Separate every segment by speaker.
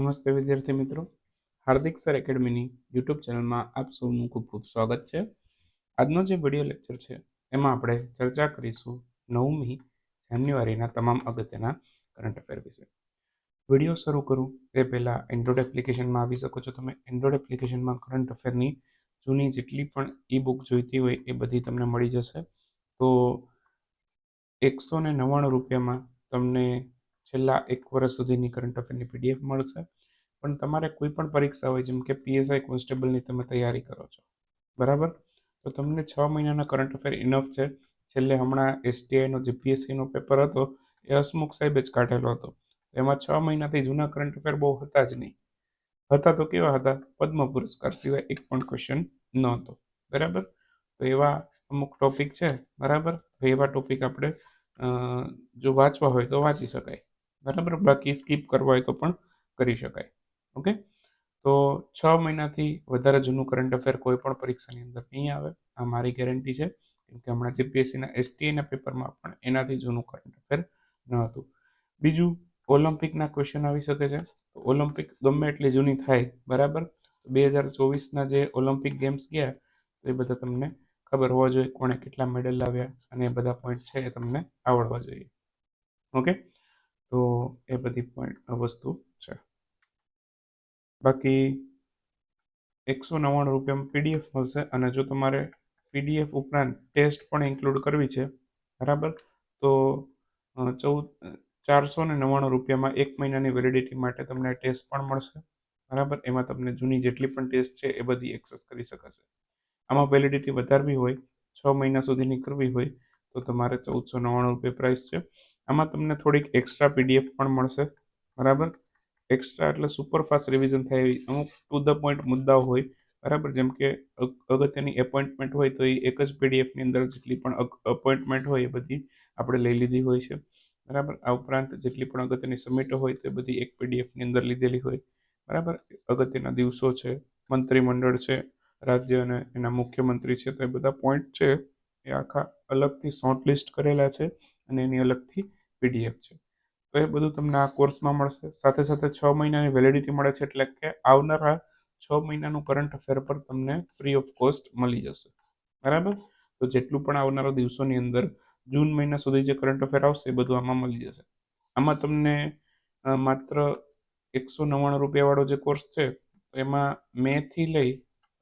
Speaker 1: નમસ્તે વિદ્યાર્થી મિત્રો. હાર્દિક સર એકેડમીની યુટ્યુબ ચેનલમાં આપ સૌનું ખૂબ ખૂબ સ્વાગત છે. આજનો જે વીડિયો લેક્ચર છે, એમાં આપણે ચર્ચા કરીશું નવમી જાન્યુઆરીના તમામ અગત્યના કરંટ અફેર વિશે. વીડિયો શરૂ કરું. એ પહેલાં એન્ડ્રોઇડ એપ્લિકેશનમાં આવી શકો છો તમે. એન્ડ્રોઇડ એપ્લિકેશનમાં કરંટ અફેરની જૂની જેટલી પણ ઈ બુક જોઈતી હોય એ બધી તમને મળી જશે. તો એકસો ને નવ્વાણું રૂપિયામાં તમને છેલ્લા એક વર્ષ સુધીની કરંટ અફેરની પીડીએફ મળશે. પણ તમારે કોઈ પણ પરીક્ષા હોય, જેમ કે પીએસઆઈ કોન્સ્ટેબલની તમે તૈયારી કરો છો. બરાબર? તો તમને છ મહિનાના કરંટ અફેર ઇનફ છે. છેલ્લે હમણાં એસટીઆઈનો જીપીએસસીનો પેપર હતો, એ હસમુખ સાહેબે જ કાઢેલો હતો. એમાં છ મહિનાથી જૂના કરંટ અફેર બહુ હતા જ નહીં. હતા તો કેવા હતા? પદ્મ પુરસ્કાર સિવાય એક પણ ક્વેશ્ચન નહોતો. બરાબર? તો એવા અમુક ટોપિક છે. બરાબર? તો એવા ટોપિક આપણે જો વાંચવા હોય તો વાંચી શકાય. બરાબર? બાકી સ્કીપ કરવા હોય તો પણ કરી શકાય. ઓકે? તો છ મહિનાથી વધારે જૂનું કરંટ અફેર કોઈ પણ પરીક્ષાની અંદર નહીં આવે. આ મારી ગેરંટી છે. કેમ કે હમણાં જીપીએસસીના એસટીઆઈના પેપરમાં પણ એનાથી જૂનું કરંટ અફેર ન હતું. બીજું ઓલિમ્પિકના ક્વેશ્ચન આવી શકે છે. તો ઓલિમ્પિક ગમે એટલી જૂની થાય, બરાબર? બે હજાર ચોવીસના જે ઓલિમ્પિક ગેમ્સ ગયા, તો એ બધા તમને ખબર હોવા જોઈએ કોણે કેટલા મેડલ લાવ્યા અને એ બધા પોઈન્ટ છે એ તમને આવડવા જોઈએ. ઓકે? તો એ બધી પોઈન્ટ વસ્તુ છે. બાકી એકસો નવ્વાણું રૂપિયામાં પીડીએફ મળશે અને જો તમારે પીડીએફ ઉપરાંત ટેસ્ટ પણ ઇન્ક્લુડ કરવી છે, બરાબર? તો ચૌદ ચારસો ને નવ્વાણું રૂપિયામાં એક મહિનાની વેલિડિટી માટે તમને ટેસ્ટ પણ મળશે, બરાબર? એમાં તમને જૂની જેટલી પણ ટેસ્ટ છે એ બધી એક્સેસ કરી શકાશે. આમાં વેલિડિટી વધારવી હોય, છ મહિના સુધીની કરવી હોય, તો તમારે ચૌદસો નવ્વાણું રૂપિયા પ્રાઇસ છે. આમાં તમને થોડીક એક્સ્ટ્રા પીડીએફ પણ મળશે. બરાબર? એક્સ્ટ્રા એટલે સુપરફાસ્ટ રિવિઝન થાય એવી અમુક ટુ ધ પોઈન્ટ મુદ્દાઓ હોય. બરાબર? જેમ કે અગત્યની એપોઇન્ટમેન્ટ હોય તો એ એક જ પીડીએફની અંદર જેટલી પણ અપોઇન્ટમેન્ટ હોય એ બધી આપણે લઈ લીધી હોય છે. બરાબર? આ ઉપરાંત જેટલી પણ અગત્યની સમિટો હોય તે બધી એક પીડીએફની અંદર લીધેલી હોય. બરાબર? અગત્યના દિવસો છે, મંત્રીમંડળ છે, રાજ્ય અને એના મુખ્યમંત્રી છે, તો એ બધા પોઈન્ટ છે. એ આખા અલગથી શોર્ટ લિસ્ટ કરેલા છે અને એની અલગથી પીડીએફ છે. તો એ બધું તમને આ કોર્સમાં મળશે. સાથે સાથે છ મહિનાની વેલિડિટી મળે છે એટલે કે આવનારા છ મહિનાનું કરંટ અફેર પર તમને ફ્રી ઓફ કોસ્ટ મળી જશે. બરાબર? તો જેટલું પણ આવનારા દિવસોની અંદર જૂન મહિના સુધી જે કરંટ અફેર આવશે એ બધું આમાં મળી જશે. આમાં તમને માત્ર એકસો નવ્વાણું રૂપિયાવાળો જે કોર્સ છે, એમાં મેથી લઈ,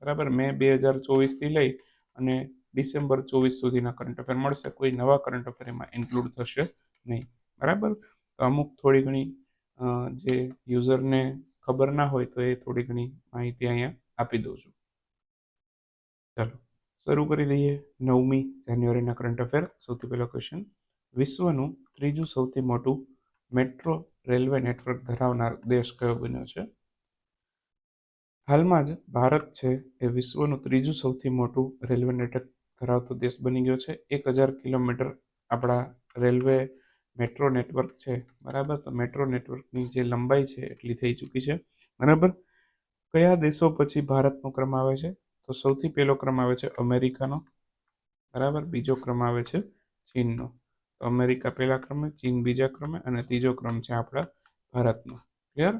Speaker 1: બરાબર? મે બે હજાર ચોવીસથી લઈ અને ડિસેમ્બર ચોવીસ સુધીના કરંટ અફેર મળશે. કોઈ નવા કરંટ અફેર એમાં ઇન્ક્લુડ થશે નહીં. બરાબર? તો અમુક થોડી ઘણી જે યુઝરને ખબર ના હોય તો એ થોડી ઘણી માહિતી અહીંયા આપી દઉં છું. ચાલો, શરૂ કરી દઈએ. નવમી જાન્યુઆરીના કરંટ અફેર. સૌથી પહેલો ક્વેશ્ચન વિશ્વનું ત્રીજું સૌથી મોટું મેટ્રો રેલવે નેટવર્ક ધરાવનાર દેશ કયો બન્યો છે? હાલમાં જ ભારત છે એ વિશ્વનું ત્રીજું સૌથી મોટું રેલવે નેટવર્ક ધરાવતો દેશ બની ગયો છે. એક હજાર કિલોમીટર આપણા રેલવે મેટ્રો નેટવર્ક છે. બરાબર? તો મેટ્રો નેટવર્કની જે લંબાઈ છે એટલી થઈ ચૂકી છે. બરાબર? કયા દેશો પછી ભારતનો ક્રમ આવે છે? તો સૌથી પહેલો ક્રમ આવે છે અમેરિકાનો. બરાબર? બીજો ક્રમ આવે છે ચીનનો. તો અમેરિકા પહેલા ક્રમે, ચીન બીજા ક્રમે અને ત્રીજો ક્રમ છે આપણા ભારતનો. ક્લિયર?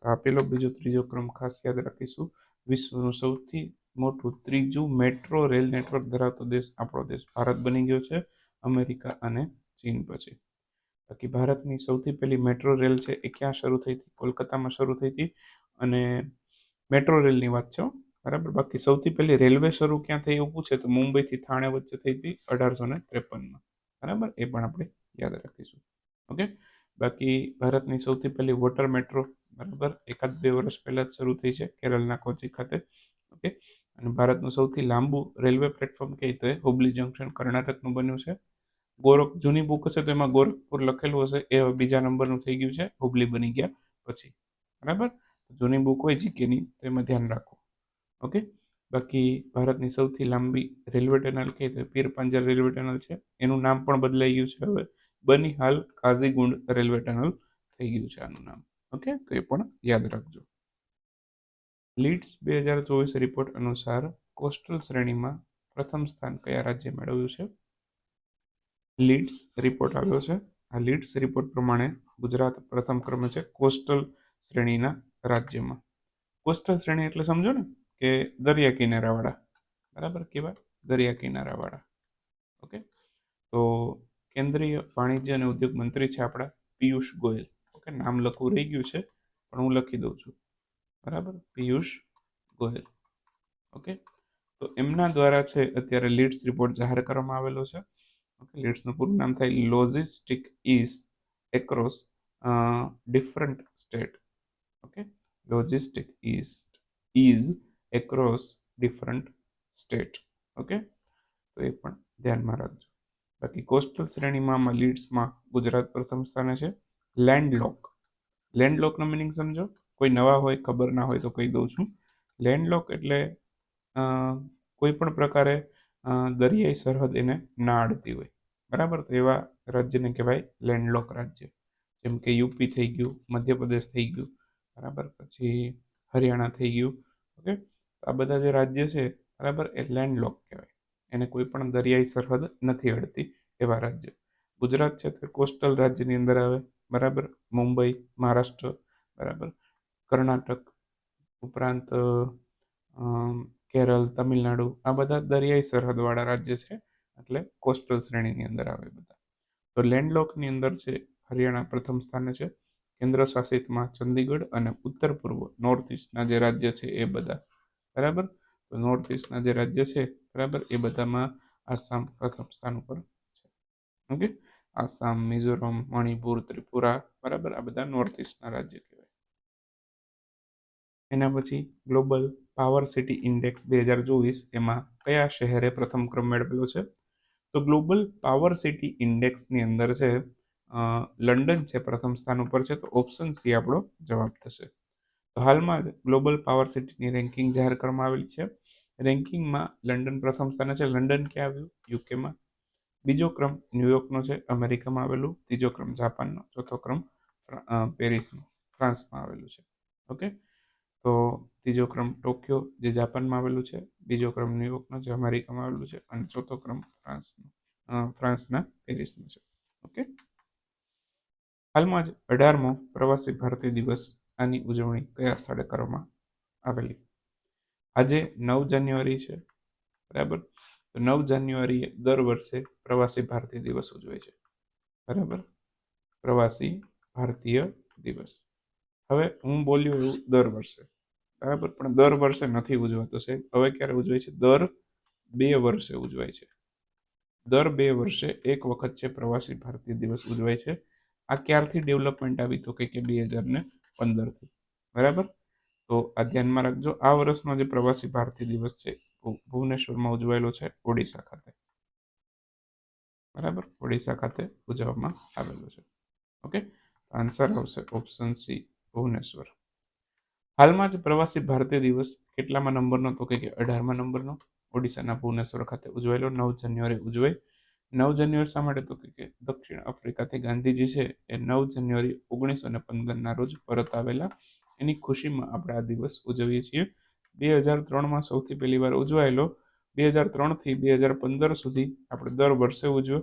Speaker 1: તો આ પેલો, બીજો, ત્રીજો ક્રમ ખાસ યાદ રાખીશું. વિશ્વનું સૌથી મોટું ત્રીજું મેટ્રો રેલ નેટવર્ક ધરાવતો દેશ આપણો દેશ ભારત બની ગયો છે અમેરિકા અને ચીન પછી. બાકી ભારતની સૌથી પહેલી મેટ્રો રેલ છે એ ક્યાં શરૂ થઈ હતી? કોલકાતામાં શરૂ થઈ હતી અને મેટ્રો રેલની વાત છે બરાબર? બાકી સૌથી પહેલી રેલવે શરૂ ક્યાં થઈ એવું પૂછે તો મુંબઈથી થાણે વચ્ચે થઈ હતી અઢારસો ને ત્રેપનમાં. બરાબર? એ પણ આપણે યાદ રાખીશું. ઓકે? બાકી ભારતની સૌથી પહેલી વોટર મેટ્રો, બરાબર? એકાદ બે વર્ષ પહેલાં જ શરૂ થઈ છે કેરળના કોચી ખાતે. ઓકે? અને ભારતનું સૌથી લાંબુ રેલવે પ્લેટફોર્મ કહે તો હુબલી જંકશન કર્ણાટકનું બન્યું છે. ગોરખ, જૂની બુક હશે તો એમાં ગોરખપુર લખેલું હશે. એ બીજા નંબરનું થઈ ગયું છે. હુબલી બની ગયા પછી. બરાબર? જૂની બુક હોય જીકેની તો એમાં ધ્યાન રાખો. ઓકે? બાકી ભારતની સૌથી લાંબી રેલવે ટનલ કહે તો પીર પાંજર રેલવે ટનલ છે. એનું નામ પણ બદલાઈ ગયું છે હવે. બની હાલ કાઝીગુંડ રેલવે ટનલ થઈ ગયું છે આનું નામ. ઓકે? તો એ પણ યાદ રાખજો. લીડ્સ બે હજાર ચોવીસ રિપોર્ટ અનુસાર કોસ્ટલ શ્રેણીમાં પ્રથમ સ્થાન કયા રાજ્ય મેળવ્યું છે? લીડ્સ રિપોર્ટ આવ્યો છે. આ લીડ્સ રિપોર્ટ પ્રમાણે ગુજરાત પ્રથમ ક્રમે છે કોસ્ટલ શ્રેણીના રાજ્યમાં. કોસ્ટલ શ્રેણી એટલે સમજો ને કે દરિયા કિનારાવાળા. બરાબર કેવા દરિયા કિનારાવાળા. ઓકે? તો કેન્દ્રીય વાણિજ્ય અને ઉદ્યોગ મંત્રી છે આપણા પિયુષ ગોયલ. ઓકે? નામ લખવું રહી ગયું છે, પણ હું લખી દઉં છું. બરાબર? પિયુષ ગોયલ. ઓકે? તો એમના દ્વારા છે અત્યારે લીડ્સ રિપોર્ટ જાહેર કરવામાં આવેલો છે. ઓકે લીડ્સનું પૂરું નામ થાય logistic ease across different state okay logistic east ease across different state okay તો એ પણ ધ્યાનમાં રાખજો. બાકી કોસ્ટલ શ્રેણીમાં લીડ્સમાં ગુજરાત પ્રથમ સ્થાને છે. લેન્ડલોક લેન્ડલોકનો મિનિંગ સમજો? કોઈ નવા હોય, ખબર ના હોય તો કહી દઉં છું. લેન્ડલોક એટલે કોઈ પણ પ્રકારે દરિયાઈ સરહદ એને ના અડતી હોય. બરાબર? તો એવા રાજ્યને કહેવાય લેન્ડલોક રાજ્ય. જેમ કે યુપી થઈ ગયું, મધ્યપ્રદેશ થઈ ગયું, બરાબર? પછી હરિયાણા થઈ ગયું, ઓકે? આ બધા જે રાજ્ય છે, બરાબર? એ લેન્ડલોક કહેવાય. એને કોઈ પણ દરિયાઈ સરહદ નથી અડતી એવા રાજ્ય. ગુજરાત છે તે કોસ્ટલ રાજ્યની અંદર આવે, બરાબર? મુંબઈ, મહારાષ્ટ્ર, બરાબર? કર્ણાટક ઉપરાંત કેરળ, તમિલનાડુ, આ બધા દરિયાઈ સરહદવાળા રાજ્ય છે, એટલે કોસ્ટલ શ્રેણીની અંદર આવે બધા. તો લેન્ડલોકની અંદર છે, હરિયાણા પ્રથમ સ્થાને છે કેન્દ્ર શાસિતમાં ચંદીગઢ અને ઉત્તર પૂર્વ નોર્થ ઇસ્ટના જે રાજ્ય છે એ બધા. બરાબર? તો નોર્થ ઇસ્ટના જે રાજ્ય છે, બરાબર? એ બધામાં આસામ પ્રથમ સ્થાન ઉપર છે. ઓકે? આસામ, મિઝોરમ, મણિપુર, ત્રિપુરા, બરાબર? આ બધા નોર્થ ઇસ્ટના રાજ્ય કહેવાય એના પછી ગ્લોબલ પાવર સિટી ઇન્ડેક્સ બે હજાર ચોવીસ એમાં કયા શહેરે પ્રથમ ક્રમ મેળવેલો છે? તો ગ્લોબલ પાવર સિટી ઇન્ડેક્સની અંદર છે લંડન છે પ્રથમ સ્થાન ઉપર છે, તો ઓપ્શન સી આપણો જવાબ થશે. તો હાલમાં જ ગ્લોબલ પાવર સિટીની રેન્કિંગ જાહેર કરવામાં આવેલી છે. રેન્કિંગમાં લંડન પ્રથમ સ્થાને છે. લંડન ક્યાં આવ્યું? યુકેમાં બીજો ક્રમ ન્યુયોર્કનો છે, અમેરિકામાં આવેલું. ત્રીજો ક્રમ જાપાનનો ચોથો ક્રમ પેરિસનો, ફ્રાન્સમાં આવેલું છે. ઓકે? તો ત્રીજો ક્રમ ટોક્યો, જે જાપાનમાં આવેલું છે. બીજો ક્રમ ન્યુયોર્કનો, જે અમેરિકામાં આવેલું છે. અને ચોથો ક્રમ ફ્રાન્સનો ફ્રાન્સના પેરિસનો છે. ઓકે? હાલમાં જ અઢારમો પ્રવાસી ભારતીય દિવસ આની ઉજવણી કયા સ્થળે કરવામાં આવેલી? આજે નવ જાન્યુઆરી છે. બરાબર? તો નવ જાન્યુઆરીએ દર વર્ષે પ્રવાસી ભારતીય દિવસ ઉજવે છે. બરાબર? પ્રવાસી ભારતીય દિવસ. હવે હું બોલ્યું એવું દર વર્ષે. બરાબર? પણ દર વર્ષે નથી ઉજવાતો છે હવે ક્યારે ઉજવાય છે? દર બે વર્ષે ઉજવાય છે. દર બે વર્ષે એક વખત છે પ્રવાસી ભારતીય દિવસ ઉજવાય છે. આ ક્યારથી ડેવલપમેન્ટ આવી તો કે બે હજાર ને પંદરથી. બરાબર? તો આ ધ્યાનમાં રાખજો. આ વર્ષનો જે પ્રવાસી ભારતીય દિવસ છે ભુવનેશ્વરમાં ઉજવાયેલો છે ઓડિશા ખાતે. બરાબર? ઓડિશા ખાતે ઉજવવામાં આવેલો છે. ઓકે? આન્સર આવશે ઓપ્શન સી ભુવનેશ્વર. હાલમાં જ પ્રવાસી ભારતીય દિવસ કેટલામાં નંબરનો? તો કે અઢારમા નંબરનો. ઓડિશાના ભુવનેશ્વર ખાતે ઉજવાયેલો નવ જાન્યુઆરી ઉજવાય. નવ જાન્યુઆરી શા માટે? તો કે દક્ષિણ આફ્રિકાથી ગાંધીજી છે એ નવ જાન્યુઆરી ઓગણીસો ને પંદરના રોજ પરત આવેલા. એની ખુશીમાં આપણે આ દિવસ ઉજવીએ છીએ. બે હજાર ત્રણમાં સૌથી પહેલી વાર ઉજવાયેલો. બે હજાર ત્રણથી બે હજાર પંદર સુધી આપણે દર વર્ષે ઉજવ્યો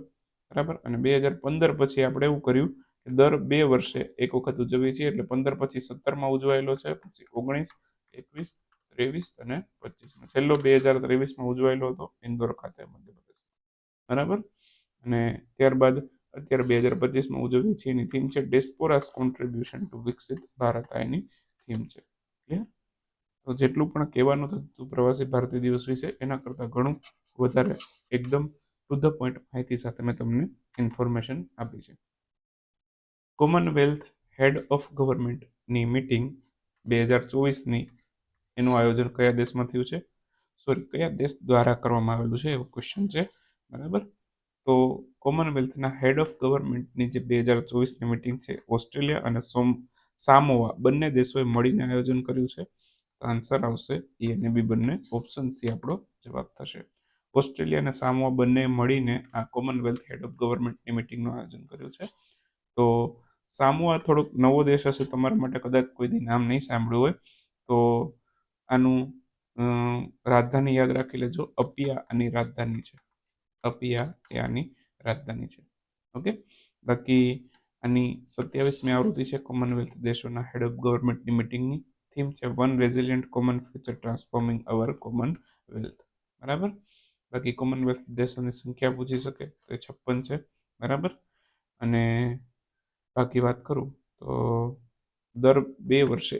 Speaker 1: બરાબર? અને બે હજાર પંદર પછી આપણે એવું કર્યું દર બે વર્ષે એક વખત ઉજવીએ છીએ એટલે પંદર પછી સત્તરમાં ઉજવાયેલો છે, પછી ઓગણીસ, એકવીસ, ત્રેવીસ અને પચીસમાં. છેલ્લો બે હજાર ત્રેવીસમાં ઉજવાયેલો હતો ઇન્દોર ખાતે મધ્યપ્રદેશ બરાબર? અને ત્યારબાદ અત્યારે બે હજાર પચીસમાં ઉજવીએ છીએ એની થીમ છે ડેસ્પોરાસ કોન્ટ્રીબ્યુશન ટુ વિકસિત ભારત આ એની થીમ છે. ક્લિયર તો જેટલું પણ કહેવાનું થતું પ્રવાસી ભારતીય દિવસ વિશે, એના કરતાં ઘણું વધારે એકદમ ટુ ધ પોઈન્ટ માહિતી સાથે મેં તમને ઇન્ફોર્મેશન આપી છે. કોમનવેલ્થ હેડ ઓફ ગવર્મેન્ટની મિટિંગ બે હજાર ચોવીસની એનું આયોજન કયા દેશમાં થયું છે? સોરી કયા દેશ દ્વારા કરવામાં આવેલું છે? એવો ક્વેશ્ચન છે. બરાબર? તો કોમનવેલ્થના હેડ ઓફ ગવર્મેન્ટની જે બે હજાર ચોવીસની મિટિંગ છે ઓસ્ટ્રેલિયા અને સોમ સામોવા બંને દેશોએ મળીને આયોજન કર્યું છે. તો આન્સર આવશે એ અને બી બંને. ઓપ્શન સી આપણો જવાબ થશે. ઓસ્ટ્રેલિયા અને સામોવા બંને મળીને આ કોમનવેલ્થ હેડ ઓફ ગવર્મેન્ટની મિટિંગનું આયોજન કર્યું છે. તો સામોઆ થોડોક નવો દેશ હશે તમારા માટે કદાચ કોઈ દી નામ નહીં સાંભળ્યું હોય, તો આનું રાજધાની યાદ રાખી લેજો. અપિયા આની રાજધાની છે. અપિયા એ આની રાજધાની છે. ઓકે? બાકી આની સત્યાવીસમી આવૃત્તિ છે કોમનવેલ્થ દેશોના હેડ ઓફ ગવર્મેન્ટની મિટિંગની થીમ છે one resilient common future transforming our common wealth બરાબર? બાકી કોમનવેલ્થ દેશોની સંખ્યા પૂછી શકે તો એ છપ્પન છે. બરાબર? અને બાકી વાત કરું, તો દર બે વર્ષે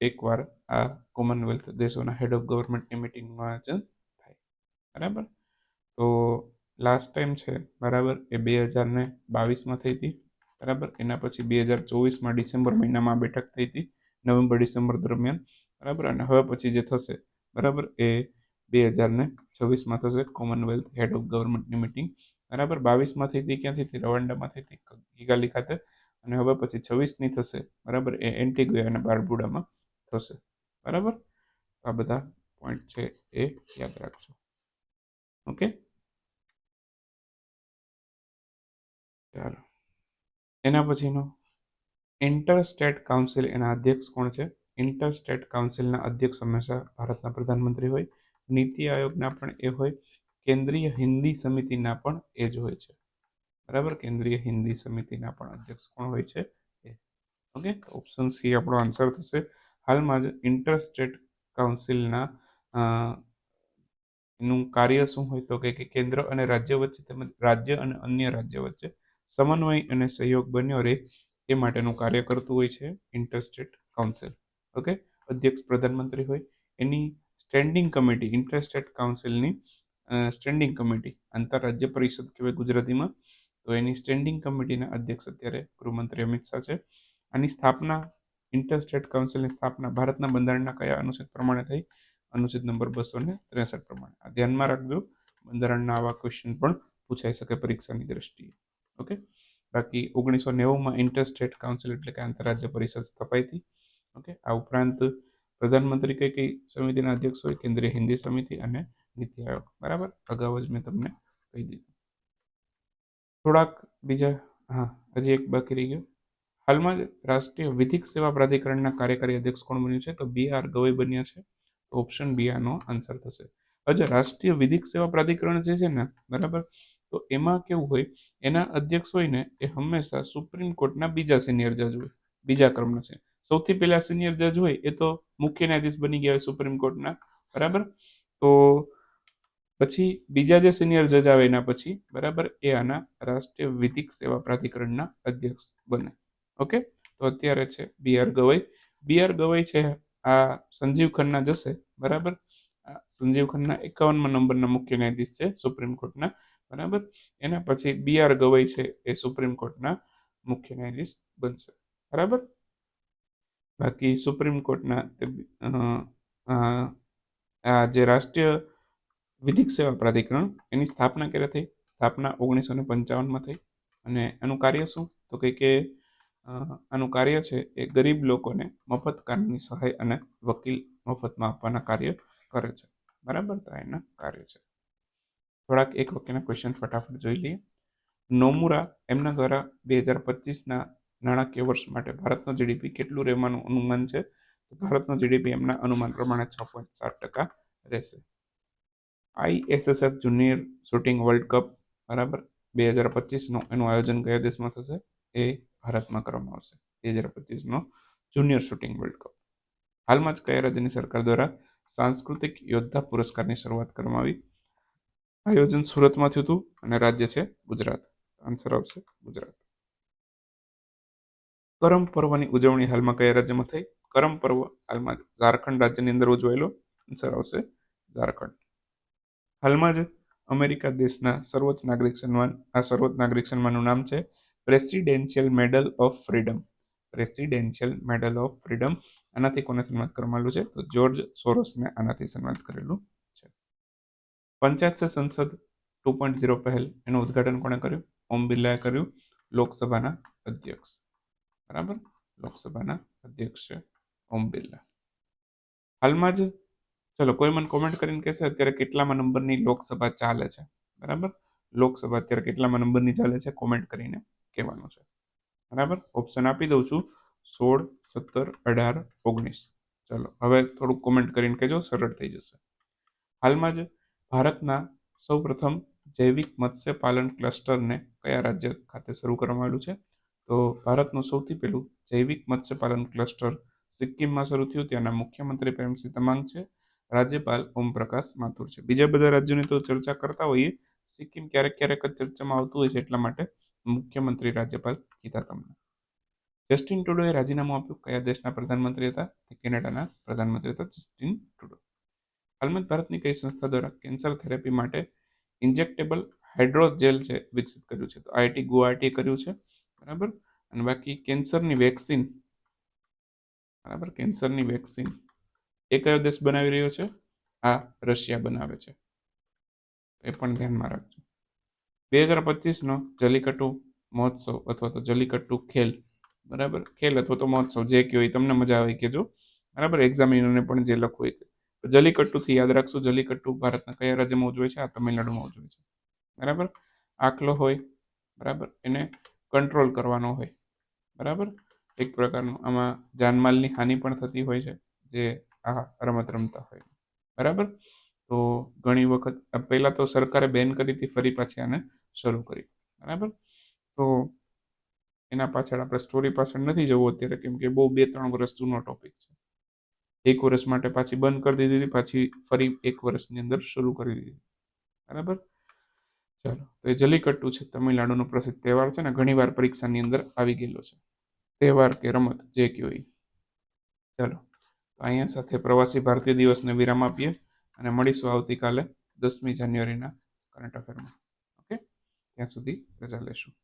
Speaker 1: એકવાર આ કોમનવેલ્થ દેશોના હેડ ઓફ ગવર્મેન્ટની મિટિંગનું આયોજન થાય. બરાબર? તો લાસ્ટ ટાઈમ છે, બરાબર? એ બે હજાર ને બાવીસમાં થઈ હતી. બરાબર? એના પછી બે હજાર ચોવીસમાં ડિસેમ્બર મહિનામાં બેઠક થઈ હતી, નવેમ્બર, ડિસેમ્બર દરમિયાન. બરાબર? અને હવે પછી જે થશે, બરાબર? એ બે હજાર ને છવ્વીસમાં થશે કોમનવેલ્થ હેડ ઓફ ગવર્મેન્ટની મિટિંગ બરાબર? બાવીસમાં થઈ હતી, ક્યાંથી હતી? રવાંડામાં થઈ હતી, ગીગાલી ખાતે. અને હવે પછી છવ્વીસની થશે, બરાબર? એ એન્ટીગુયા અને બારબુડામાં થશે. બરાબર? આ બધા પોઈન્ટ છે એ યાદ રાખજો. ઓકે ચાલો. એના પછીનો ઇન્ટર સ્ટેટ કાઉન્સિલ એના અધ્યક્ષ કોણ છે? ઇન્ટર સ્ટેટ કાઉન્સિલના અધ્યક્ષ હંમેશા ભારતના પ્રધાનમંત્રી હોય. નીતિ આયોગના પણ એ હોય. કેન્દ્રીય હિન્દી સમિતિના પણ એ જ હોય છે. બરાબર? કેન્દ્રીય હિન્દી સમિતિના પણ અધ્યક્ષ કોણ હોય છે? ઓકે ઓપ્શન સી આપણો આન્સર થશે. હાલમાં જ ઇન્ટરસ્ટેટ કાઉન્સિલના એનું કાર્ય શું હોય તો કે કેન્દ્ર અને રાજ્ય વચ્ચે તેમજ રાજ્ય અને અન્ય રાજ્ય વચ્ચે સમન્વય અને સહયોગ બન્યો રહે એ માટેનું કાર્ય કરતું હોય છે ઇન્ટરસ્ટેટ કાઉન્સિલ ઓકે, અધ્યક્ષ પ્રધાનમંત્રી હોય. એની સ્ટેન્ડિંગ કમિટી ઇન્ટરસ્ટેટ કાઉન્સિલની સ્ટેન્ડિંગ કમિટી આંતરરાજ્ય પરિષદ કહેવાય ગુજરાતીમાં. તો એની સ્ટેન્ડિંગ કમિટીના અધ્યક્ષ અત્યારે ગૃહમંત્રી અમિત શાહ છે. આની સ્થાપના ઇન્ટરસ્ટેટ કાઉન્સિલની સ્થાપના ભારતના બંધારણના કયા અનુચ્છેદ પ્રમાણે થઈ? અનુચ્છેદ નંબર બસો ને ત્રેસઠ પ્રમાણે. આ ધ્યાનમાં રાખજો, બંધારણના આવા ક્વેશ્ચન પણ પૂછાઈ શકે પરીક્ષાની દ્રષ્ટિએ. ઓકે? બાકી ઓગણીસો નેવુંમાં ઇન્ટરસ્ટેટ કાઉન્સિલ એટલે કે આંતરરાજ્ય પરિષદ સ્થપાઈ હતી. ઓકે? આ ઉપરાંત પ્રધાનમંત્રી કઈ કઈ સમિતિના અધ્યક્ષ હોય? કેન્દ્રીય હિન્દી સમિતિ અને નીતિ આયોગ. બરાબર? અગાઉ જ મેં તમને કહી દીધું. થોડાક બીજા, હા, હજી એક બાકી રહી ગયો. હાલમાં જ રાષ્ટ્રીય વિધિક સેવા પ્રાધિકરણના કાર્યકારી અધ્યક્ષ કોણ બન્યું છે? તો બી આર ગવઈ બન્યા છે. ઓપ્શન બી આનો આન્સર થશે. હજુ રાષ્ટ્રીય વિધિક સેવા પ્રાધિકરણ જે છે ને, બરાબર? તો એમાં કેવું હોય, એના અધ્યક્ષ હોય ને, એ હંમેશા સુપ્રીમ કોર્ટના બીજા સિનિયર જજ હોય, બીજા ક્રમના છે. સૌથી પહેલા સિનિયર જજ હોય, એ તો મુખ્ય ન્યાયાધીશ બની ગયા હોય સુપ્રીમ કોર્ટના, બરાબર? તો પછી બીજા જે સિનિયર જજ આવે એના પછી, બરાબર, એ આના રાષ્ટ્રીય વિધિક સેવા પ્રાધિકરણના અધ્યક્ષ બને. ઓકે? તો અત્યારે છે બી આર ગવાઈ. બી આર ગવાઈ છે, આ સંજીવ ખન્ના જશે, બરાબર? સંજીવ ખન્ના એકાવનમાં નંબરના મુખ્ય ન્યાયાધીશ છે સુપ્રીમ કોર્ટના, બરાબર? એના પછી બી આર ગવાઈ છે એ સુપ્રીમ કોર્ટના મુખ્ય ન્યાયાધીશ બનશે, બરાબર? બાકી સુપ્રીમ કોર્ટના આ જે રાષ્ટ્રીય વિધિક સેવા પ્રાધિકરણ એની સ્થાપના ક્યારે થઈ? સ્થાપના ઓગણીસો ને પંચાવનમાં થઈ. અને એનું કાર્ય શું? તો કે કે આનું કાર્ય છે એ ગરીબ લોકોને મફત કાનૂની સહાય અને વકીલ મફતમાં આપવાના કાર્ય કરે છે. બરાબર? તો એના કાર્ય છે. થોડાક એક વખતના ક્વેશ્ચન ફટાફટ જોઈ લઈએ. નોમુરા એમના દ્વારા બે હજાર પચીસના નાણાકીય વર્ષ માટે ભારતનો જીડીપી કેટલું રહેવાનું અનુમાન છે? ભારતનો જીડીપી એમના અનુમાન પ્રમાણે છ પોઈન્ટ સાત ટકા રહેશે. ISSF junior shooting world cup, બરાબર? બે હજાર પચીસનું એનું આયોજન કયા દેશમાં થશે? એ ભારતમાં કરવામાં આવશે. બે હજાર પચીસનો જુનિયર શૂટિંગ વર્લ્ડ કપ. હાલમાં જ કયા રાજ્યની સરકાર દ્વારા સાંસ્કૃતિક યોદ્ધા પુરસ્કારની શરૂઆત કરવામાં આવી? આયોજન સુરતમાં થયું હતું અને રાજ્ય છે ગુજરાત. આન્સર આવશે ગુજરાત. કરમ પર્વની ઉજવણી હાલમાં કયા રાજ્યમાં થઈ? કરમ પર્વ હાલમાં ઝારખંડ રાજ્યની અંદર ઉજવાયેલો. આન્સર આવશે ઝારખંડ. હાલમાં જ અમેરિકા દેશના સર્વોચ્ચ નાગરિક સન્માન, આ સર્વોચ્ચ નાગરિક સન્માનનું નામ છે presidential medal of freedom presidential medal of freedom આનાથી કોને સન્માનિત કરવામાં છે? તો જ્યોર્જ સોરોસને આનાથી સન્માનિત કરેલું છે. પંચાયત સંસદ ટુ પોઈન્ટ ઝીરો પહેલ. એનું ઉદઘાટન કોણે કર્યું? ઓમ બિરલાએ કર્યું. લોકસભાના અધ્યક્ષ. બરાબર? લોકસભાના અધ્યક્ષ છે ઓમ બિરલા. હાલમાં જ ચલો, કોઈ મને કોમેન્ટ કરીને કહેશે અત્યારે કેટલામાં નંબરની લોકસભા ચાલે છે. બરાબર? લોકસભા અત્યારે કેટલામાં નંબરની ચાલે છે કોમેન્ટ કરીને કહેવાનું છે. બરાબર? ઓપ્શન આપી દઉં છું. સોળ, સત્તર, અઢાર, ઓગણીસ. ચલો, હવે થોડુંક કોમેન્ટ કરીને કહેજો, સરળ થઈ જશે. હાલમાં જ ભારતના સૌપ્રથમ જૈવિક મત્સ્ય પાલન ક્લસ્ટરને કયા રાજ્ય ખાતે શરૂ કરવામાં આવેલું છે? તો ભારતનું સૌથી પહેલું જૈવિક મત્સ્યપાલન ક્લસ્ટર સિક્કિમમાં શરૂ થયું. ત્યાંના મુખ્યમંત્રી પ્રેમસિંહ તમાંગ છે. રાજ્યપાલ ઓમ પ્રકાશ માથુર છે. બીજા બધા રાજ્યોની તો ચર્ચા કરતા હોઈએ, સિક્કિમ ક્યારેક ક્યારેક જ ચર્ચામાં આવતું હોય છે એટલા માટે મુખ્યમંત્રી રાજ્યપાલ કીધા તમને. જસ્ટિન ટુડોએ રાજીનામું આપ્યું. કયા દેશના પ્રધાનમંત્રી હતા? કેનેડાના પ્રધાનમંત્રી હતા, જસ્ટિન ટુડો. હાલમાં ભારતની કઈ સંસ્થા દ્વારા કેન્સર થેરેપી માટે ઇન્જેક્ટેબલ હાઇડ્રોજેલ છે વિકસિત કર્યું છે. તો આઈઆઈટી ગુવાહાટીએ કર્યું છે, બરાબર? અને બાકી કેન્સરની વેક્સિન, બરાબર? કેન્સરની વેક્સિન એ કયો દેશ બનાવી રહ્યો છે? આ રશિયા બનાવે છે. એ પણ ધ્યાનમાં રાખજો. બે હજાર પચીસનો જલ્લિકટ્ટુ મહોત્સવ અથવા તો જલ્લિકટ્ટુ ખેલ, બરાબર? ખેલ અથવા તો મહોત્સવ, જે કયો, એ તમને મજા આવે કહેજો. બરાબર? એક્ઝામિનરને પણ જે લખવું હોય તો. જલ્લિકટ્ટુથી યાદ રાખશું જલ્લિકટ્ટુ ભારતના કયા રાજ્યમાં ઉજવે છે? આ તમિલનાડુમાં ઉજવે છે. બરાબર? આખલો હોય, બરાબર? એને કંટ્રોલ કરવાનો હોય. બરાબર? એક પ્રકારનું આમાં જાનમાલની હાનિ પણ થતી હોય છે, જે આ રમત રમતા હોય. બરાબર? તો ઘણી વખત પહેલાં તો સરકારે બેન કરી હતી, ફરી પાછી આને શરૂ કરી. બરાબર? તો એના પાછળ આપણે સ્ટોરી પાછળ નથી જવું અત્યારે, કેમ કે બહુ બે ત્રણ વર્ષ જૂનો ટોપિક છે. એક વર્ષ માટે પાછી બંધ કરી દીધી હતી, પાછી ફરી એક વર્ષની અંદર શરૂ કરી દીધી બરાબર? ચાલો, તો એ જલ્લીકટ્ટુ છે, તમિલનાડુનો પ્રસિદ્ધ તહેવાર છે ને, ઘણીવાર પરીક્ષાની અંદર આવી ગયેલો છે. તહેવાર કે રમત, જે કયો ચાલો. અહીંયા સાથે પ્રવાસી ભારતીય દિવસને વિરામ આપીએ અને મળીશું આવતીકાલે દસમી જાન્યુઆરીના કરંટ અફેરમાં ઓકે ત્યાં સુધી રજા લેશું.